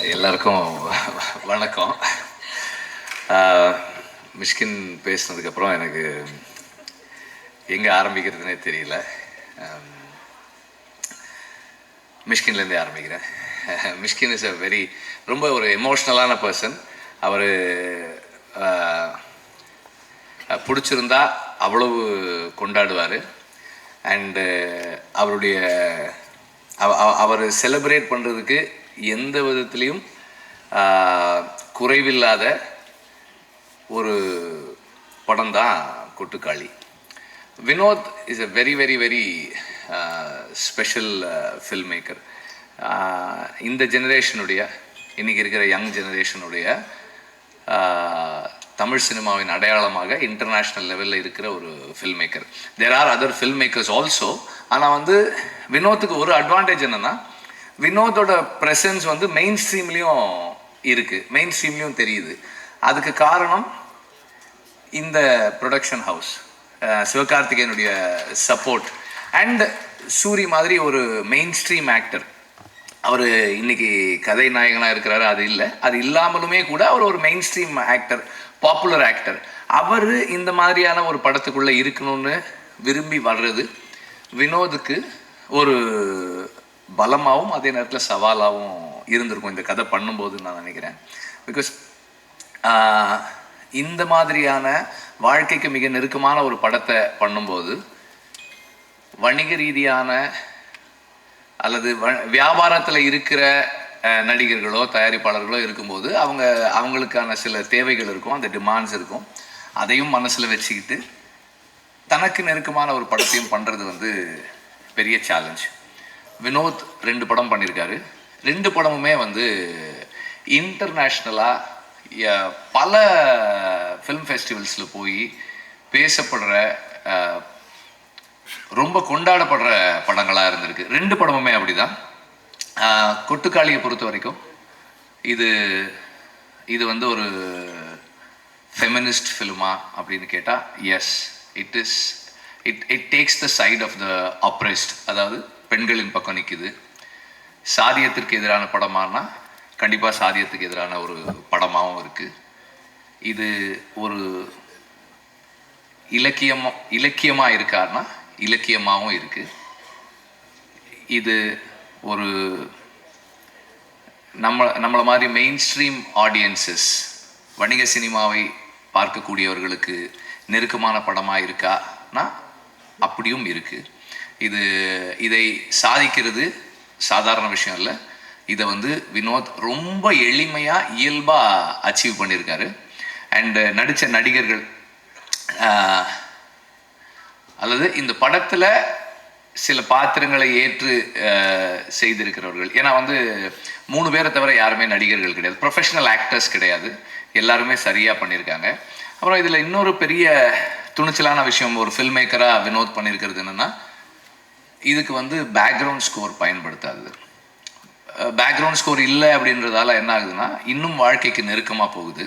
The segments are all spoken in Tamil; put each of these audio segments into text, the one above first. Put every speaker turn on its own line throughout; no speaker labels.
எல்லாருக்கும் வணக்கம். மிஷ்கின் பேசினதுக்கப்புறம் எனக்கு எங்கே ஆரம்பிக்கிறதுனே தெரியல. மிஷ்கின்லேருந்தே ஆரம்பிக்கிறேன். மிஷ்கின் இஸ் அ வெரி ரொம்ப ஒரு எமோஷ்னலான பர்சன் அவர் பிடிச்சிருந்தா அவ்வளவு கொண்டாடுவார். அண்டு அவருடைய அவர் செலிப்ரேட் பண்ணுறதுக்கு எந்த விதத்துலேயும் குறைவில்லாத ஒரு படம் தான் Kottukkaali. Vinoth is a very very very special film maker இந்த ஜெனரேஷனுடைய இன்னைக்கு இருக்கிற யங் ஜெனரேஷனுடைய தமிழ் சினிமாவின் அடையாளமாக இன்டர்நேஷ்னல் லெவலில் இருக்கிற ஒரு film maker there are other film makers also ஆனால் வந்து வினோத்துக்கு ஒரு அட்வான்டேஜ் என்னென்னா வினோதோட ப்ரெசன்ஸ் வந்து மெயின் ஸ்ட்ரீம்லேயும் இருக்குது மெயின் ஸ்ட்ரீம்லேயும் தெரியுது. அதுக்கு காரணம் இந்த ப்ரொடக்ஷன் ஹவுஸ் சிவகார்த்திகேயனுடைய சப்போர்ட் அண்ட் சூரி மாதிரி ஒரு மெயின் ஸ்ட்ரீம் ஆக்டர் அவர் இன்னைக்கு கதை நாயகனாக இருக்கிறாரு அது இல்லை. அது இல்லாமலுமே கூட அவர் ஒரு main stream actor popular actor அவர் இந்த மாதிரியான ஒரு படத்துக்குள்ளே இருக்கணும்னு விரும்பி வர்றது வினோதுக்கு ஒரு பலமாகவும் அதே நேரத்தில் சவாலாகவும் இருந்திருக்கும். இந்த கதை பண்ணும்போதுன்னு நான் நினைக்கிறேன். பிகாஸ் இந்த மாதிரியான வாழ்க்கைக்கு மிக நெருக்கமான ஒரு படத்தை பண்ணும்போது வணிக ரீதியான அல்லது வியாபாரத்தில் இருக்கிற நடிகர்களோ தயாரிப்பாளர்களோ இருக்கும்போது அவங்க அவங்களுக்கான சில தேவைகள் இருக்கும் அந்த டிமாண்ட்ஸ் இருக்கும். அதையும் மனசில் வச்சுக்கிட்டு தனக்கு நெருக்கமான ஒரு படத்தையும் பண்ணுறது வந்து பெரிய சேலஞ்ச் வினோத் ரெண்டு படம் பண்ணியிருக்காரு ரெண்டு படமுமே வந்து இன்டர்நேஷ்னலாக பல ஃபிலிம் ஃபெஸ்டிவல்ஸில் போய் பேசப்படுற ரொம்ப கொண்டாடப்படுற படங்களாக இருந்திருக்கு. ரெண்டு படமுமே அப்படிதான். கொட்டுக்காளியை பொறுத்த வரைக்கும் இது இது வந்து ஒரு ஃபெமினிஸ்ட் ஃபிலிமா அப்படின்னு கேட்டால் yes it is it it takes the side of the oppressed அதாவது பெண்களின் பக்கம் நிற்குது சாதியத்திற்கு எதிரான படமானா கண்டிப்பாக சாதியத்துக்கு எதிரான ஒரு படமாகவும் இருக்குது இது ஒரு இலக்கியம் இலக்கியமாக இருக்காருன்னா இலக்கியமாகவும் இருக்குது இது ஒரு நம்ம நம்மளை மாதிரி மெயின் ஸ்ட்ரீம் ஆடியன்சஸ் வணிக சினிமாவை பார்க்கக்கூடியவர்களுக்கு நெருக்கமான படமாக இருக்கானா அப்படியும் இருக்குது இது இதை சாதிக்கிறது சாதாரண விஷயம் இல்லை. இதை வந்து வினோத் ரொம்ப எளிமையாக இயல்பாக அச்சீவ் பண்ணியிருக்காரு அண்டு நடித்த நடிகர்கள் அல்லது இந்த படத்தில் சில பாத்திரங்களை ஏற்று செய்திருக்கிறவர்கள். ஏன்னா வந்து மூணு பேரை தவிர யாருமே நடிகர்கள் கிடையாது. ப்ரொஃபஷனல் ஆக்டர்ஸ் கிடையாது. எல்லாருமே சரியாக பண்ணியிருக்காங்க அப்புறம் இதில் இன்னொரு பெரிய துணிச்சலான விஷயம் ஒரு ஃபில்ம் வினோத் பண்ணியிருக்கிறது என்னென்னா இதுக்கு வந்து பேக்ரவுண்ட் ஸ்கோர் பயன்படுத்தாது. பேக்ரவுண்ட் ஸ்கோர் இல்லை அப்படின்றதால என்ன ஆகுதுன்னா இன்னும் வாழ்க்கைக்கு நெருக்கமாக போகுது.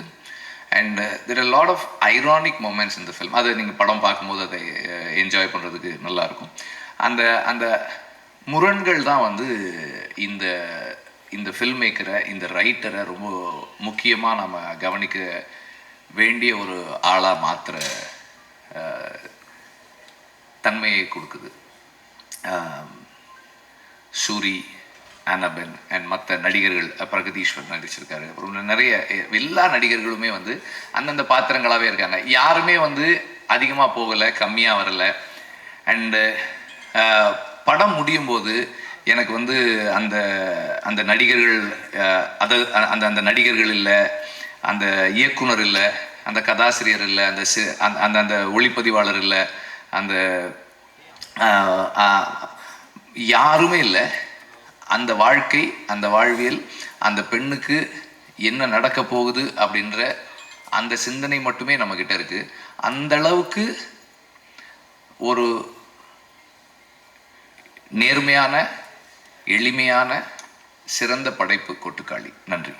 And there are lot of ironic moments இந்த ஃபிலிம் அதை நீங்கள் படம் பார்க்கும்போது அதை என்ஜாய் பண்ணுறதுக்கு நல்லாயிருக்கும். அந்த அந்த முரண்கள் தான் வந்து இந்த இந்த ஃபில்ம் மேக்கரை இந்த ரைட்டரை ரொம்ப முக்கியமாக நம்ம கவனிக்க வேண்டிய ஒரு ஆளாக மாத்திர தன்மையை கொடுக்குது. சூரி அனபன் அண்ட் மற்ற நடிகர்கள் பிரகதீஸ்வர் நடிச்சிருக்காரு. அப்புறம் நிறைய எல்லா நடிகர்களுமே வந்து அந்தந்த பாத்திரங்களாகவே இருக்காங்க. யாருமே வந்து அதிகமாக போகலை கம்மியாக வரலை. அண்டு படம் முடியும் போது எனக்கு வந்து அந்த அந்த நடிகர்கள் அஹ், அது அந்த அந்த நடிகர்கள் இல்லை அந்த இயக்குனர் இல்லை அந்த கதாசிரியர் இல்லை அந்த அந்த அந்த அந்த ஒளிப்பதிவாளர் இல்லை அந்த யாருமே இல்லை. அந்த வாழ்க்கை அந்த வாழ்வியல் அந்த பெண்ணுக்கு என்ன நடக்க போகுது அப்படின்ற அந்த சிந்தனை மட்டுமே நம்மக்கிட்ட இருக்கு. அந்த அளவுக்கு ஒரு நேர்மையான எளிமையான சிறந்த படைப்பு கொட்டுக்காளி. நன்றி.